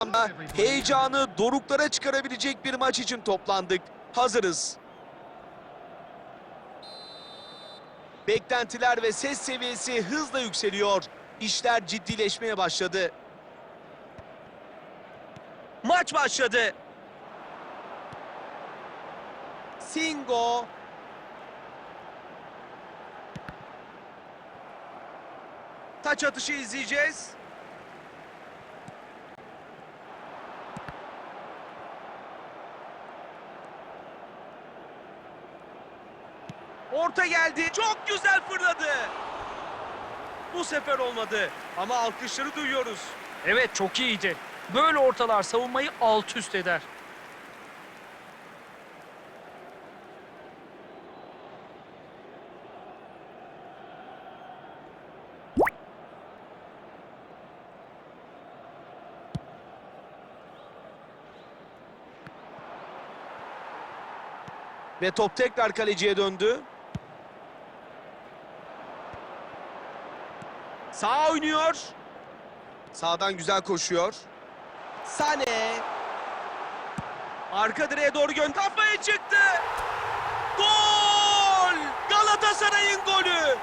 anda heyecanı doruklara çıkarabilecek bir maç için toplandık. Hazırız. Beklentiler ve ses seviyesi hızla yükseliyor. İşler ciddileşmeye başladı. Maç başladı. Singo. Taç atışı izleyeceğiz. Orta geldi. Çok güzel fırladı. Bu sefer olmadı ama alkışları duyuyoruz. Evet çok iyiydi. Böyle ortalar savunmayı alt üst eder. Ve top tekrar kaleciye döndü. Sağ oynuyor. Sağdan güzel koşuyor. Sane. Arka direğe doğru gön kafaya çıktı. Gol! Galatasaray'ın golü.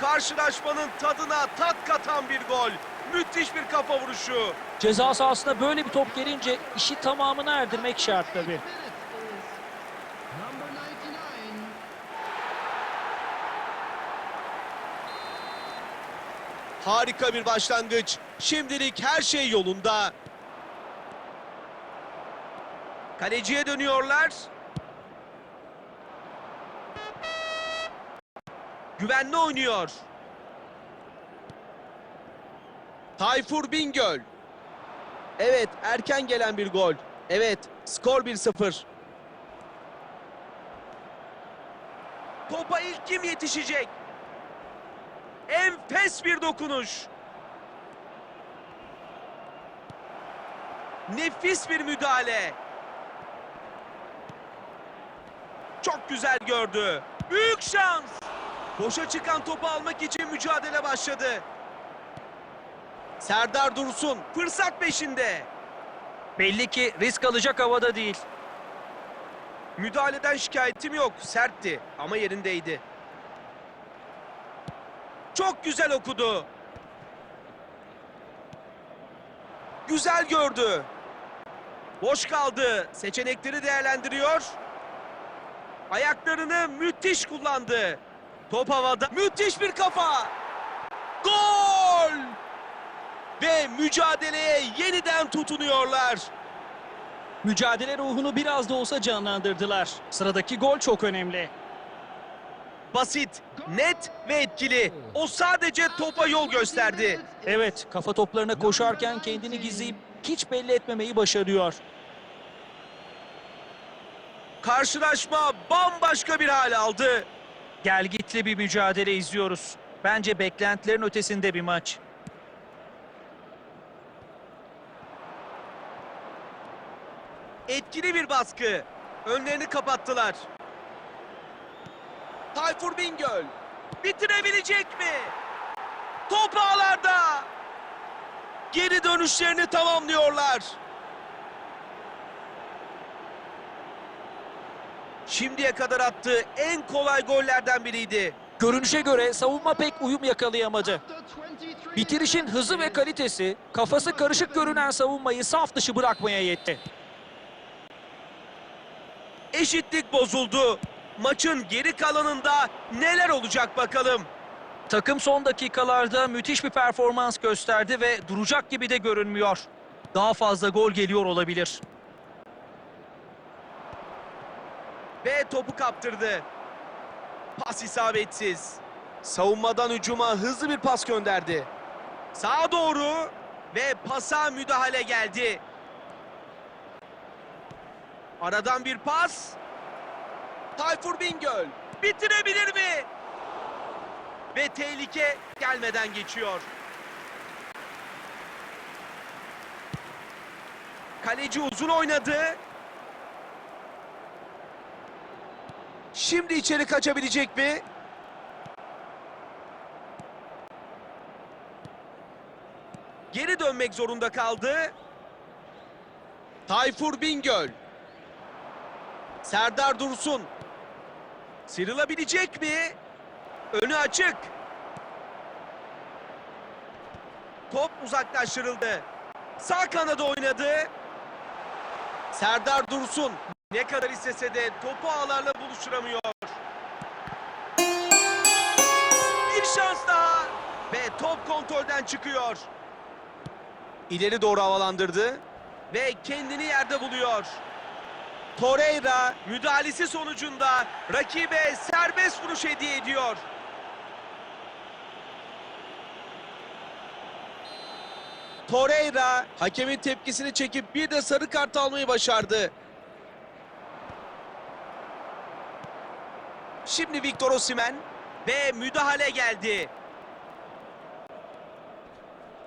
Karşılaşmanın tadına tat katan bir gol. Müthiş bir kafa vuruşu. Ceza sahasına böyle bir top gelince işi tamamına erdirmek şart tabii. Harika bir başlangıç. Şimdilik her şey yolunda. Kaleciye dönüyorlar. Güvenli oynuyor. Tayfur Bingöl. Evet, erken gelen bir gol. Evet, skor 1-0. Topa ilk kim yetişecek? Enfes bir dokunuş. Nefis bir müdahale. Çok güzel gördü. Büyük şans. Boşa çıkan topu almak için mücadele başladı. Serdar Dursun fırsat peşinde. Belli ki risk alacak havada değil. Müdahaleden şikayetim yok. Sertti ama yerindeydi. Çok güzel okudu. Güzel gördü. Boş kaldı. Seçenekleri değerlendiriyor. Ayaklarını müthiş kullandı. Top havada. Müthiş bir kafa. Gol! Ve mücadeleye yeniden tutunuyorlar. Mücadele ruhunu biraz da olsa canlandırdılar. Sıradaki gol çok önemli. Basit, net ve etkili. O sadece topa yol gösterdi. Evet, kafa toplarına koşarken kendini gizleyip hiç belli etmemeyi başarıyor. Karşılaşma bambaşka bir hal aldı. Gelgitli bir mücadele izliyoruz. Bence beklentilerin ötesinde bir maç. Etkili bir baskı. Önlerini kapattılar. Tayfur Bingöl. Bitirebilecek mi? Top ağlarda. Geri dönüşlerini tamamlıyorlar. Şimdiye kadar attığı en kolay gollerden biriydi. Görünüşe göre savunma pek uyum yakalayamadı. After 23 Bitirişin hızı ve kalitesi kafası karışık görünen savunmayı saf dışı bırakmaya yetti. Eşitlik bozuldu. Maçın geri kalanında neler olacak bakalım. Takım son dakikalarda müthiş bir performans gösterdi ve duracak gibi de görünmüyor. Daha fazla gol geliyor olabilir. Ve topu kaptırdı. Pas isabetsiz. Savunmadan hücuma hızlı bir pas gönderdi. Sağa doğru ve pasa müdahale geldi. Aradan bir pas. Tayfur Bingöl bitirebilir mi? Ve tehlike gelmeden geçiyor. Kaleci uzun oynadı. Şimdi içeri kaçabilecek mi? Geri dönmek zorunda kaldı. Tayfur Bingöl. Serdar Dursun. Sıyrılabilecek mi? Önü açık. Top uzaklaştırıldı. Sağ kanada oynadı. Serdar Dursun ne kadar istese de topu ağlarla buluşturamıyor. Bir şans daha ve top kontrolden çıkıyor. İleri doğru havalandırdı ve kendini yerde buluyor. Torreira müdahalesi sonucunda rakibe serbest vuruş hediye ediyor. Torreira hakemin tepkisini çekip bir de sarı kart almayı başardı. Şimdi Victor Osimhen ve müdahale geldi.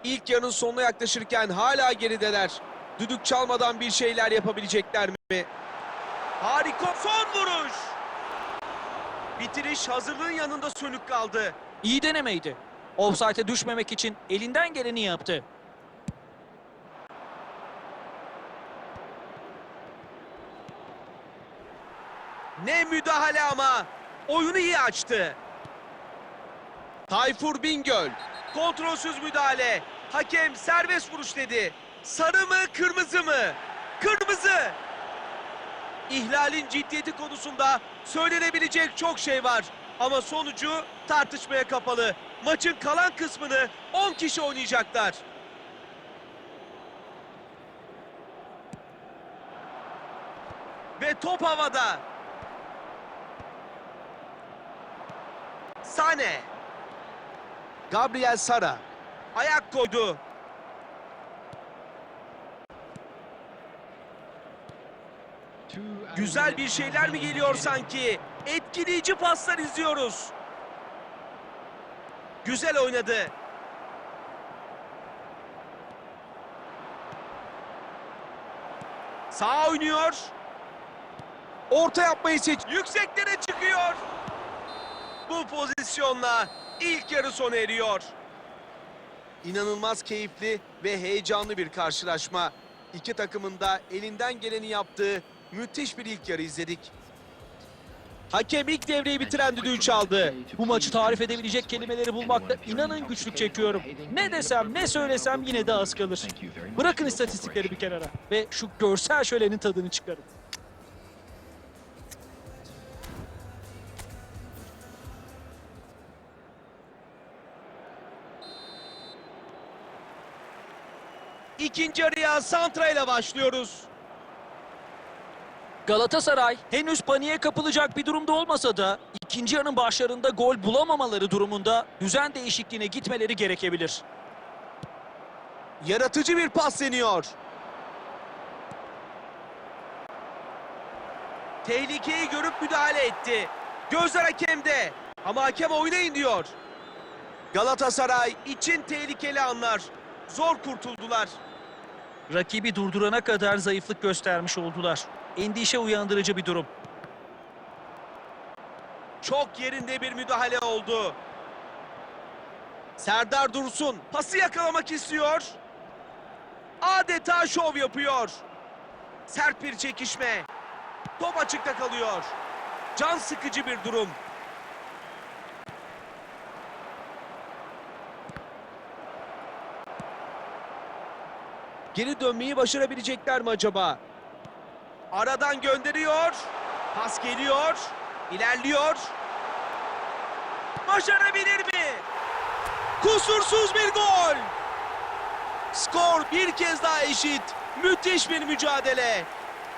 İlk yarının sonuna yaklaşırken hala gerideler. Düdük çalmadan bir şeyler yapabilecekler mi? Harika son vuruş. Bitiriş hazırlığın yanında sönük kaldı. İyi denemeydi. Offside'e düşmemek için elinden geleni yaptı. Ne müdahale ama. Oyunu iyi açtı. Tayfur Bingöl. Kontrolsüz müdahale. Hakem serbest vuruş dedi. Sarı mı kırmızı mı? Kırmızı. İhlalin ciddiyeti konusunda söylenebilecek çok şey var. Ama sonucu tartışmaya kapalı. Maçın kalan kısmını 10 kişi oynayacaklar. Ve top havada. Sane. Gabriel Sara. Ayak koydu. Güzel bir şeyler mi geliyor sanki? Etkileyici paslar izliyoruz. Güzel oynadı. Sağ oynuyor. Orta yapmayı seç. Yükseklere çıkıyor. Bu pozisyonla ilk yarı sona eriyor. İnanılmaz keyifli ve heyecanlı bir karşılaşma. İki takımın da elinden geleni yaptığı müthiş bir ilk yarı izledik. Hakem ilk devreyi bitiren düdüğü çaldı. Bu maçı tarif edebilecek kelimeleri bulmakta inanın güçlük çekiyorum. Ne desem ne söylesem yine de az kalır. Bırakın istatistikleri bir kenara ve şu görsel şölenin tadını çıkarın. İkinci yarıya Santra ile başlıyoruz. Galatasaray henüz paniğe kapılacak bir durumda olmasa da ikinci yarının başlarında gol bulamamaları durumunda düzen değişikliğine gitmeleri gerekebilir. Yaratıcı bir pas deniyor. Tehlikeyi görüp müdahale etti. Gözler hakemde. Ama hakem oynayın diyor. Galatasaray için tehlikeli anlar. Zor kurtuldular. Rakibi durdurana kadar zayıflık göstermiş oldular. Endişe uyandırıcı bir durum. Çok yerinde bir müdahale oldu. Serdar Dursun pası yakalamak istiyor. Adeta şov yapıyor. Sert bir çekişme. Top açıkta kalıyor. Can sıkıcı bir durum. Geri dönmeyi başarabilecekler mi acaba? Aradan gönderiyor. Pas geliyor. İlerliyor. Başarabilir mi? Kusursuz bir gol. Skor bir kez daha eşit. Müthiş bir mücadele.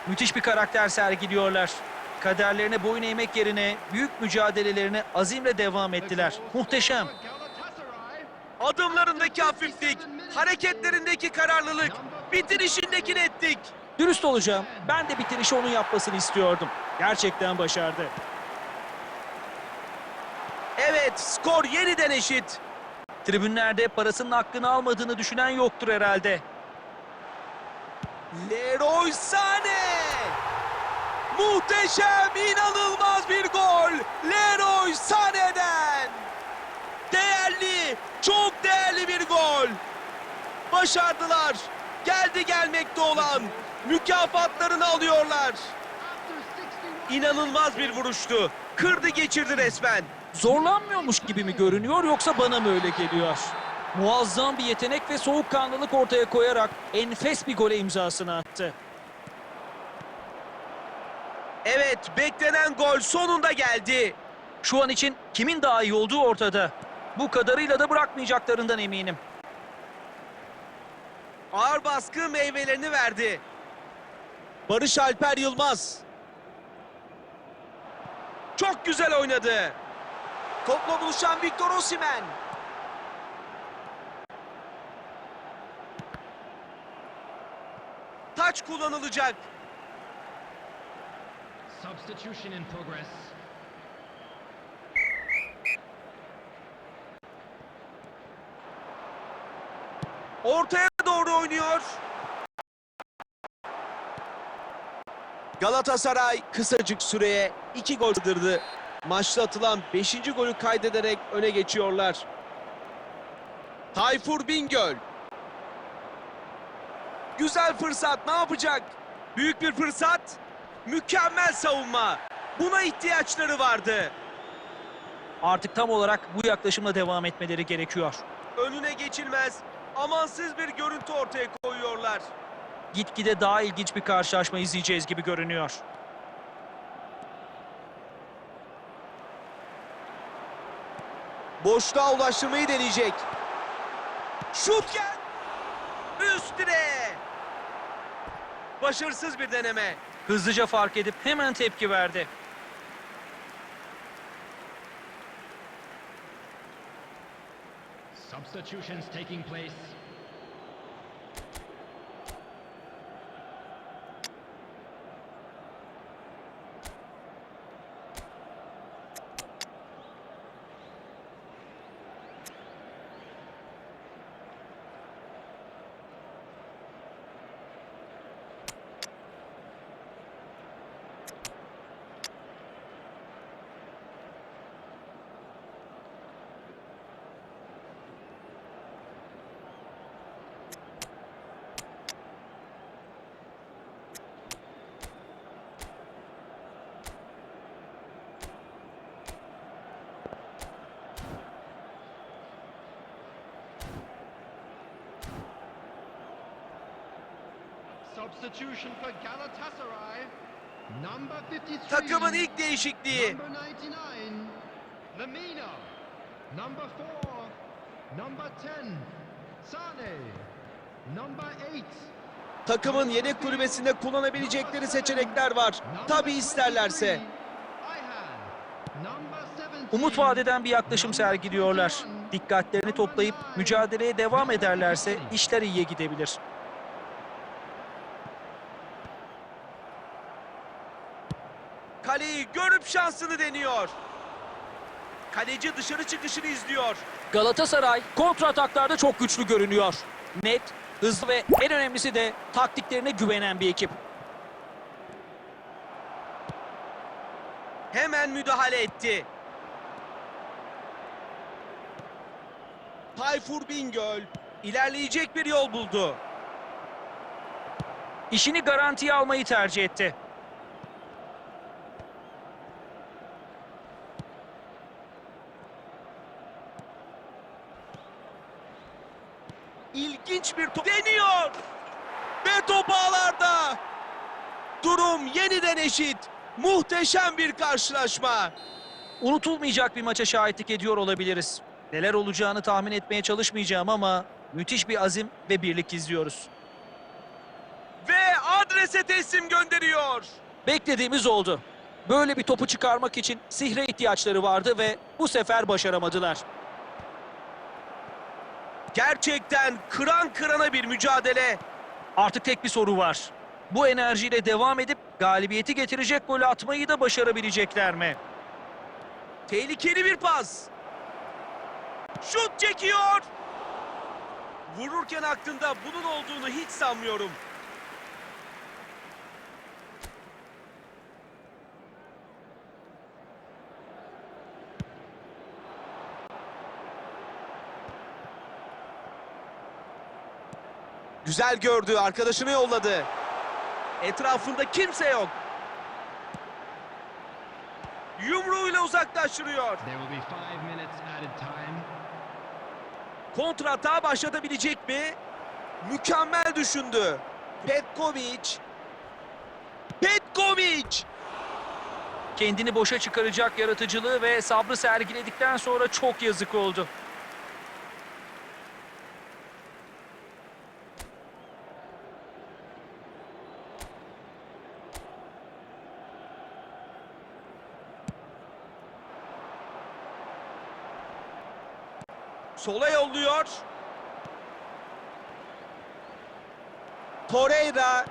Müthiş bir karakter sergiliyorlar. Kaderlerine boyun eğmek yerine büyük mücadelelerine azimle devam ettiler. Muhteşem. Adımlarındaki hafiflik, hareketlerindeki kararlılık, bitirişindeki netlik. Dürüst olacağım. Ben de bitirişi onun yapmasını istiyordum. Gerçekten başardı. Evet, skor yeniden eşit. Tribünlerde parasının hakkını almadığını düşünen yoktur herhalde. Leroy Sané! Muhteşem, inanılmaz bir gol. Leroy Sané'den. Değerli, çok değerli bir gol. Başardılar. Geldi gelmekte olan. Mükafatlarını alıyorlar. İnanılmaz bir vuruştu. Kırdı geçirdi resmen. Zorlanmıyormuş gibi mi görünüyor yoksa bana mı öyle geliyor? Muazzam bir yetenek ve soğukkanlılık ortaya koyarak enfes bir gole imzasını attı. Evet beklenen gol sonunda geldi. Şu an için kimin daha iyi olduğu ortada. Bu kadarıyla da bırakmayacaklarından eminim. Ağır baskı meyvelerini verdi. Barış Alper Yılmaz. Çok güzel oynadı. Topla buluşan Victor Osimhen. Taç kullanılacak. Substitution in progress. Ortaya doğru oynuyor. Galatasaray kısacık süreye iki gol sığdırdı. Maçta atılan 5. golü kaydederek öne geçiyorlar. Tayfur Bingöl. Güzel fırsat ne yapacak? Büyük bir fırsat. Mükemmel savunma. Buna ihtiyaçları vardı. Artık tam olarak bu yaklaşımla devam etmeleri gerekiyor. Önüne geçilmez. Amansız bir görüntü ortaya koyuyorlar. Gitgide daha ilginç bir karşılaşma izleyeceğiz gibi görünüyor. Boşluğa ulaştırmayı deneyecek. Şut gel. Üst direğe. Başarısız bir deneme. Hızlıca fark edip hemen tepki verdi. Substitutions taking place. Takımın ilk değişikliği. Number 99. Lamina. Number 4. Number 10. Sane. Number 8. Takımın yedek kulübesinde kullanabilecekleri seçenekler var. Tabi isterlerse. Umut vadeden bir yaklaşım sergiliyorlar. Dikkatlerini toplayıp mücadeleye devam ederlerse işler iyiye gidebilir. Görüp şansını deniyor. Kaleci dışarı çıkışını izliyor. Galatasaray kontrataklarda çok güçlü görünüyor. Net, hızlı ve en önemlisi de taktiklerine güvenen bir ekip. Hemen müdahale etti. Tayfur Bingöl ilerleyecek bir yol buldu. İşini garantiye almayı tercih etti. İlginç bir top deniyor. Ve top ağlarda. Durum yeniden eşit. Muhteşem bir karşılaşma. Unutulmayacak bir maça şahitlik ediyor olabiliriz. Neler olacağını tahmin etmeye çalışmayacağım ama müthiş bir azim ve birlik izliyoruz. Ve adrese teslim gönderiyor. Beklediğimiz oldu. Böyle bir topu çıkarmak için sihre ihtiyaçları vardı ve bu sefer başaramadılar. Gerçekten kıran kırana bir mücadele. Artık tek bir soru var. Bu enerjiyle devam edip galibiyeti getirecek golü atmayı da başarabilecekler mi? Tehlikeli bir pas. Şut çekiyor. Vururken aklında bunun olduğunu hiç sanmıyorum. Güzel gördü, arkadaşını yolladı. Etrafında kimse yok. Yumruğuyla uzaklaştırıyor. Kontratağı başlatabilecek mi? Mükemmel düşündü. Petkovic. Petkovic. Kendini boşa çıkaracak yaratıcılığı ve sabrı sergiledikten sonra çok yazık oldu. Sola yolluyor. Torreira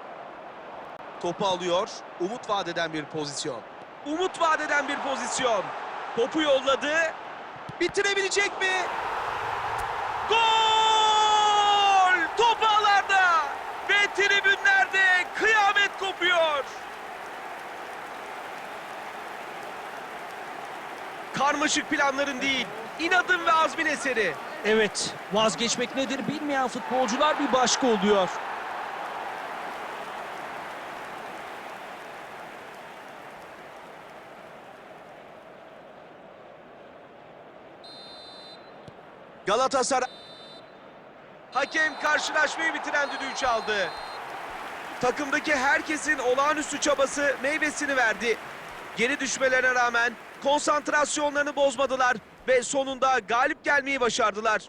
topu alıyor. Umut vadeden bir pozisyon. Umut vadeden bir pozisyon. Topu yolladı. Bitirebilecek mi? Gol! Top ağlarda ve tribünlerde kıyamet kopuyor. Karmaşık planların değil, inadın ve azmin eseri. Evet, vazgeçmek nedir bilmeyen futbolcular bir başka oluyor. Galatasaray Hakem karşılaşmayı bitiren düdüğü çaldı. Takımdaki herkesin olağanüstü çabası meyvesini verdi. Geri düşmelerine rağmen konsantrasyonlarını bozmadılar ve sonunda galip gelmeyi başardılar.